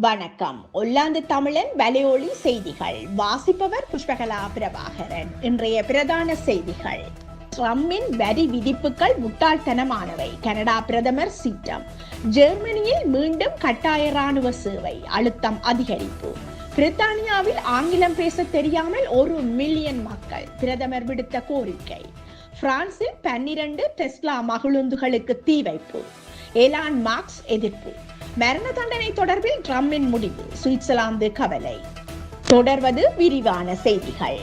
வணக்கம். ஒல்லாந்து தமிழன் வலையொலி செய்திகள். வாசிப்பவர் புஷ்பகலா பிரபாகரன். இன்றைய பிரதான செய்திகள். ட்ரம்பின் வரி விதிப்புகள் முட்டாள்தனமானவை. கனடா பிரதமர் சீற்றம். ஜெர்மனியில் மீண்டும் கட்டாய ராணுவ சேவை. அழுத்தம் அதிகரிப்பு. பிரித்தானியாவில் ஆங்கிலம் பேச தெரியாமல் ஒரு மில்லியன் மக்கள் பிரதமர் விடுத்த கோரிக்கை. பிரான்சில் பன்னிரண்டு டெஸ்லா மகிழுந்துகளுக்கு தீ வைப்பு. எலான் மார்க்ஸ் எதிர்ப்பு. மரண தண்டனை தொடர்பில் ட்ரம்பின் முடிவு சுவிட்சர்லாந்து கவலை. தொடர்வது விரிவான செய்திகள்.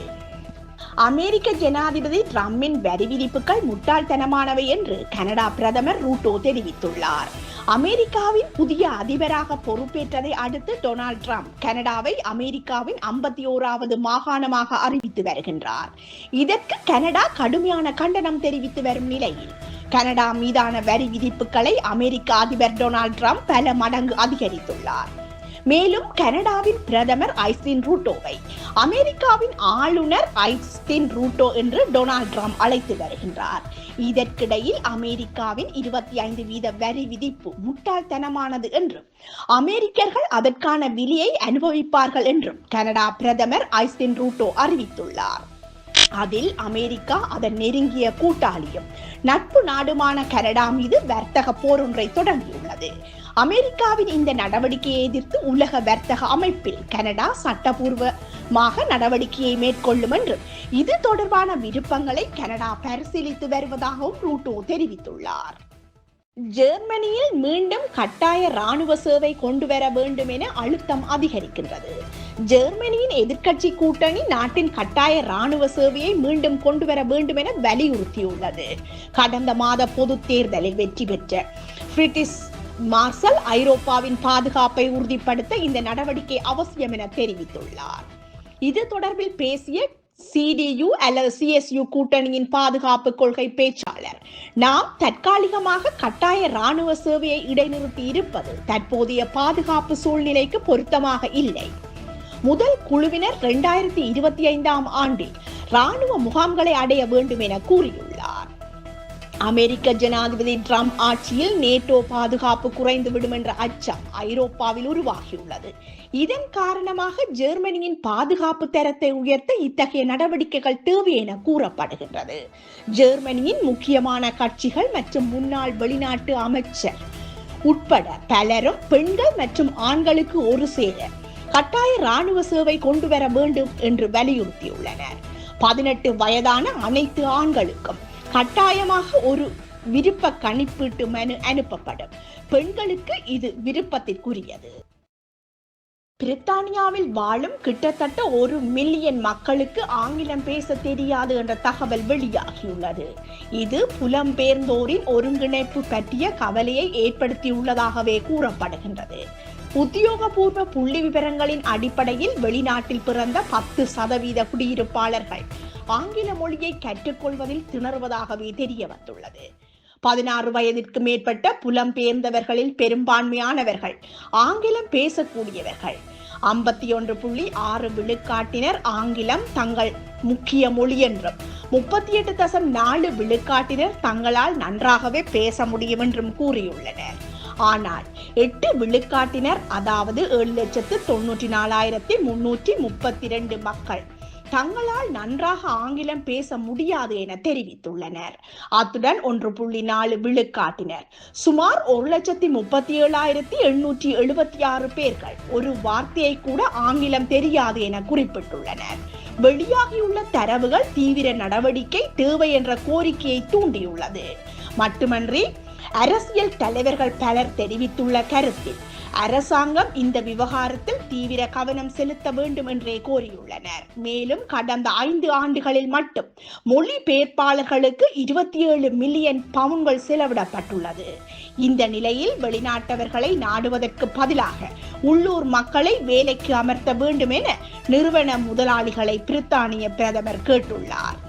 அமெரிக்க ஜனாதிபதி டிரம்பின் வரி விதிப்புகள் முட்டாள்தனமானவை என்று கனடா பிரதமர் ரூட்டோ தெரிவித்துள்ளார். அமெரிக்காவின் புதிய அதிபராக பொறுப்பேற்றதை அடுத்து டொனால்ட் ட்ரம்ப் கனடாவை அமெரிக்காவின் ஐம்பத்தி ஓராவது மாகாணமாக அறிவித்து வருகின்றார். இதற்கு கனடா கடுமையான கண்டனம் தெரிவித்து வரும் நிலையில் கனடா மீதான வரி விதிப்புகளை அமெரிக்க அதிபர் டொனால்ட் ட்ரம்ப் பல மடங்கு அதிகரித்துள்ளார். மேலும் கனடாவின் பிரதமர் ஐஸ்டின் ரூட்டோவை அமெரிக்காவின் ஆளுநர் ஐஸ்டின் ரூட்டோ என்று டொனால்ட் ட்ரம்ப் அழைத்து வருகின்றார். இதற்கிடையில் அமெரிக்காவின் இருபத்தி ஐந்து வீத வரி விதிப்பு முட்டாள்தனமானது என்றும் அமெரிக்கர்கள் அதற்கான விலையை அனுபவிப்பார்கள் என்றும் கனடா பிரதமர் ஐஸ்டின் ரூட்டோ அறிவித்துள்ளார். அதில் அமெரிக்கா அதன் நெருங்கிய கூட்டாளியும். நட்பு நாடுமான கனடா மீது வர்த்தக போர் ஒன்றை தொடங்கியுள்ளது. அமெரிக்காவின் இந்த நடவடிக்கையை எதிர்த்து உலக வர்த்தக அமைப்பில் கனடா சட்டபூர்வமாக நடவடிக்கையை மேற்கொள்ளும் என்றும் இது தொடர்பான விருப்பங்களை கனடா பரிசீலித்து வருவதாகவும் ரூட்டோ தெரிவித்துள்ளார். ஜெர்மனியில் மீண்டும் கட்டாய ராணுவ சேவை கொண்டு வர வேண்டும் என அழுத்தம் அதிகரிக்கின்றது. ஜெர்மனியின் எதிர்க்கட்சி கூட்டணி நாட்டின் கட்டாய ராணுவ சேவையை மீண்டும் கொண்டு வர வேண்டும் என வலியுறுத்தியுள்ளது. கடந்த மாத பொது தேர்தலில் வெற்றி பெற்ற பிரிட்டிஷ் மார்சல் ஐரோப்பாவின் பாதுகாப்பை உறுதிப்படுத்த இந்த நடவடிக்கை அவசியம் என தெரிவித்துள்ளார். இது தொடர்பில் பேசிய சிடியு அல்லது சிஎஸ்யு கூட்டணியின் பாதுகாப்பு கொள்கை பேச்சாளர். நாம் தற்காலிகமாக கட்டாய ராணுவ சேவையை இடைநிறுத்தி இருப்பது தற்போதைய பாதுகாப்பு சூழ்நிலைக்கு பொருத்தமாக இல்லை. முதல் குழுவினர் இரண்டாயிரத்தி இருபத்தி ஐந்தாம் ஆண்டில் ராணுவ முகாம்களை அடைய வேண்டும் என கூறியுள்ளார் அமெரிக்க ஜனாதிபதி ட்ரம்ப் ஆட்சியில் நேட்டோ பாதுகாப்பு குறைந்துவிடும் என்ற அச்சம் ஐரோப்பாவில் உருவாகியுள்ளது. இதன் காரணமாக ஜெர்மனியின் பாதுகாப்பு தரத்தை உயர்த்த இத்தகைய நடவடிக்கைகள் தேவை என கூறப்படுகின்றது. ஜெர்மனியின் முக்கியமான கட்சிகள் மற்றும் முன்னாள் வெளிநாட்டு அமைச்சர் உட்பட பலரும் பெண்கள் மற்றும் ஆண்களுக்கு ஒரு சேர கட்டாய ராணுவ சேவை கொண்டு வர வேண்டும் என்று வலியுறுத்தியுள்ளனர். பதினெட்டு வயதான அனைத்து ஆண்களுக்கும் கட்டாயமாக ஒரு விருப்ப கணிப்பீட்டு மனு அனுப்பப்படும். பெண்களுக்கு இது விருப்பத்திற்குரியது. பிரித்தானியாவில் வாழும் கிட்டத்தட்ட ஒரு மில்லியன் மக்களுக்கு ஆங்கிலம் பேச தெரியாது என்ற தகவல் வெளியாகியுள்ளது. இது புலம்பெயர்ந்தோரின் ஒருங்கிணைப்பு பற்றிய கவலையை ஏற்படுத்தியுள்ளதாகவே கூறப்படுகின்றது. உத்தியோகபூர்வ புள்ளி விவரங்களின் அடிப்படையில் வெளிநாட்டில் பிறந்த பத்து சதவீத குடியிருப்பாளர்கள் ஆங்கில மொழியை கற்றுக்கொள்வதில் திணறுவதாகவே தெரிய வந்துள்ளது பதினாறு வயதிற்கு மேற்பட்ட புலம்பெயர்ந்தவர்களில் பெரும்பான்மையானவர்கள் ஆங்கிலம் பேசக்கூடியவர்கள். ஐம்பத்தி ஒன்று புள்ளி ஆறு விழுக்காட்டினர் ஆங்கிலம் தங்கள் முக்கிய மொழி என்றும் முப்பத்தி எட்டு தசம் நாலு விழுக்காட்டினர் தங்களால் நன்றாகவே பேச முடியும் என்றும் கூறியுள்ளனர். ஆனால் எட்டு விழுக்காட்டினர் அதாவது ஏழு லட்சத்து தொன்னூற்றி நாலாயிரத்தி முன்னூற்றி முப்பத்தி இரண்டு மக்கள். தங்களால் நன்றாக ஆங்கிலம் பேச முடியாது என தெரிவித்துள்ளனர். அத்துடன் ஒன்று புள்ளி நாலு விழுக்காட்டினர். சுமார் ஒரு லட்சத்தி முப்பத்தி ஏழாயிரத்தி எண்ணூற்றி எழுபத்தி ஆறு பேர்கள் ஒரு வார்த்தையை கூட ஆங்கிலம் தெரியாது என குறிப்பிட்டுள்ளனர். வெளியாகியுள்ள தரவுகள் தீவிர நடவடிக்கை தேவை என்ற கோரிக்கையை தூண்டியுள்ளது. மட்டுமன்றி அரசியல் தலைவர்கள் பலர் தெரிவித்துள்ள கருத்தில் அரசாங்கம் இந்த விவகாரத்தில் தீவிர கவனம் செலுத்த வேண்டும் என்றே கோரியுள்ளனர். மேலும் கடந்த ஐந்து ஆண்டுகளில் மட்டும் மொழி பெயர்ப்பாளர்களுக்கு இருபத்தி ஏழு மில்லியன் பவுன்கள் செலவிடப்பட்டுள்ளது. இந்த நிலையில் வெளிநாட்டவர்களை நாடுவதற்கு பதிலாக உள்ளூர் மக்களை வேலைக்கு அமர்த்த வேண்டும் என நிறுவன முதலாளிகளை பிரித்தானிய பிரதமர் கேட்டுள்ளார்.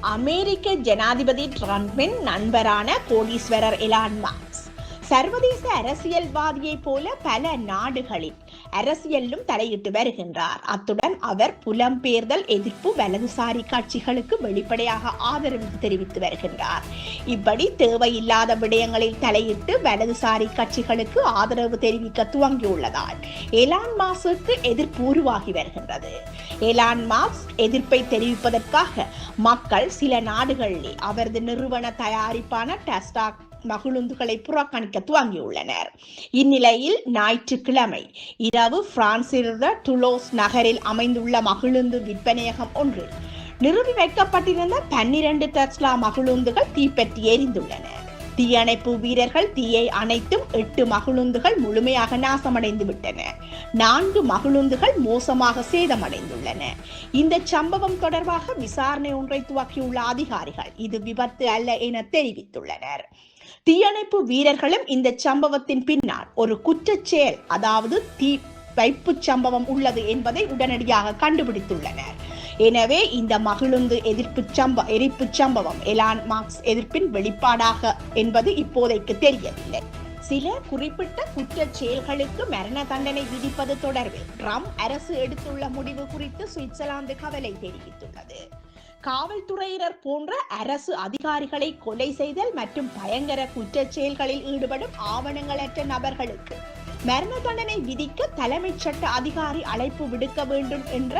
அமெரிக்க ஜனாதிபதி ட்ரம்பின் நண்பரான கோடீஸ்வரர் எலான் மார்க்ஸ். சர்வதேச அரசியல்வாதியைப் போல பல நாடுகளில் அரசியலிலும் தலையிட்டு வருகின்றார். அத்துடன் அவர் புலம்பெயர்தல் எதிர்ப்பு வலதுசாரி கட்சிகளுக்கு வெளிப்படையாக ஆதரவு தெரிவித்து வருகின்றார். இப்படி தேவையில்லாத விடயங்களில் தலையிட்டு வலதுசாரி கட்சிகளுக்கு ஆதரவு தெரிவிக்க துவங்கியுள்ளதால் எலான் மாஸ்க்கு எதிர்ப்பு உருவாகி வருகின்றது. எலான் மாஸ் எதிர்ப்பை தெரிவிப்பதற்காக மக்கள் சில நாடுகளில் அவரது நிறுவன தயாரிப்பான டெஸ்டாக் மகிழுந்துகளை புறக்கணிக்க துவங்கியுள்ளனர். இந்நிலையில் ஞாயிற்றுக்கிழமை இரவு பிரான்சிலிருந்த டுலோஸ் நகரில் அமைந்துள்ள மகிழுந்து விற்பனையகம் ஒன்றில் நிறுவி வைக்கப்பட்டிருந்த பன்னிரண்டு டெஸ்லா மகிழுந்துகள் தீப்பற்றி எரிந்துள்ளன. தீயணைப்பு வீரர்கள் தீயை அணைத்தும் எட்டு மகிழுந்துகள் முழுமையாக நாசமடைந்து விட்டன. நான்கு மகிழுந்துகள் மோசமாக சேதமடைந்துள்ளன. இந்த சம்பவம் தொடர்பாக விசாரணை ஒன்றை துவக்கியுள்ள அதிகாரிகள் இது விபத்து அல்ல என தெரிவித்துள்ளனர். தீயணைப்பு வீரர்களும் இந்த சம்பவத்தின் பின்னால் ஒரு குற்றச் செயல் அதாவது தீ வைப்பு சம்பவம் உள்ளது என்பதை உடனடியாக கண்டுபிடித்துள்ளனர். எனவே இந்த மகிழுந்து எதிர்ப்பு சம்ப எரிப்பு சம்பவம் எலான் மார்க்ஸ் எதிர்ப்பின் வெளிப்பாடாக என்பது இப்போதைக்கு தெரியவில்லை. சில குறிப்பிட்ட குற்றச் செயல்களுக்கு மரண தண்டனை விதிப்பது தொடர்பில் ட்ரம்ப் அரசு எடுத்துள்ள முடிவு குறித்து சுவிட்சர்லாந்து கவலை தெரிவித்துள்ளது. காவல்துறையினர் போன்ற அரசு அதிகாரிகளை கொலை செய்தல் மற்றும் பயங்கர குற்றச் செயல்களில் ஈடுபடும் ஆவணங்களற்ற நபர்களுக்கு மரண தண்டனை விதிக்க தலைமைச் சட்ட அதிகாரி அழைப்பு விடுக்க வேண்டும் என்ற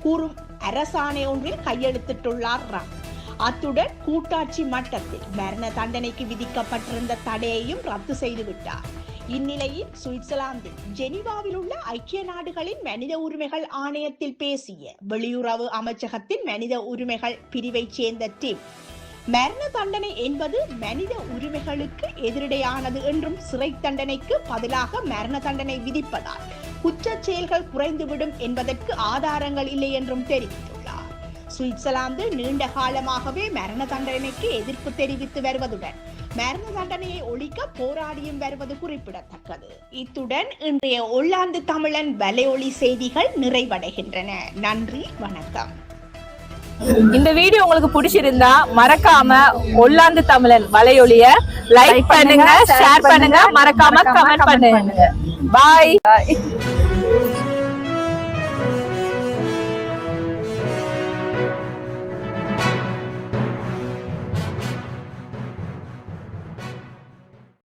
கூறும் அரசாணை ஒன்றில் கையெழுத்திட்டுள்ளார் ரம். அத்துடன் கூட்டாட்சி மட்டத்தில் மரண தண்டனைக்கு விதிக்கப்பட்டிருந்த தடையையும் ரத்து செய்துவிட்டார். இந்நிலையில் சுவிட்சர்லாந்து ஜெனிவாவில் உள்ள ஐக்கிய நாடுகளின் மனித உரிமைகள் ஆணையத்தில் பேசிய வெளியுறவு அமைச்சகத்தின் மனித உரிமைகள் பிரிவைச் சேர்ந்த டிம் மரண தண்டனை என்பது மனித உரிமைகளுக்கு எதிரடையானது என்றும் சிறை தண்டனைக்கு பதிலாக மரண தண்டனை விதிப்பதால் குற்ற செயல்கள் குறைந்துவிடும் என்பதற்கு ஆதாரங்கள் இல்லை என்றும் தெரிவித்துள்ளார். சுவிட்சர்லாந்து நீண்ட காலமாகவே மரண தண்டனைக்கு எதிர்ப்பு தெரிவித்து வருவதுடன் மரண தண்டனையை ஒழிக்க போராடியும் வருவது குறிப்பிடத்தக்கது. இத்துடன் இன்றைய ஒல்லாந்து தமிழன் வலையொலி செய்திகள் நிறைவடைகின்றன. நன்றி வணக்கம். இந்த வீடியோ உங்களுக்கு பிடிச்சிருந்தா மறக்காம ஒல்லாந்து தமிழன் வலையொலிய லைக் பண்ணுங்க ஷேர் பண்ணுங்க மறக்காம கமெண்ட் பண்ணுங்க. பாய்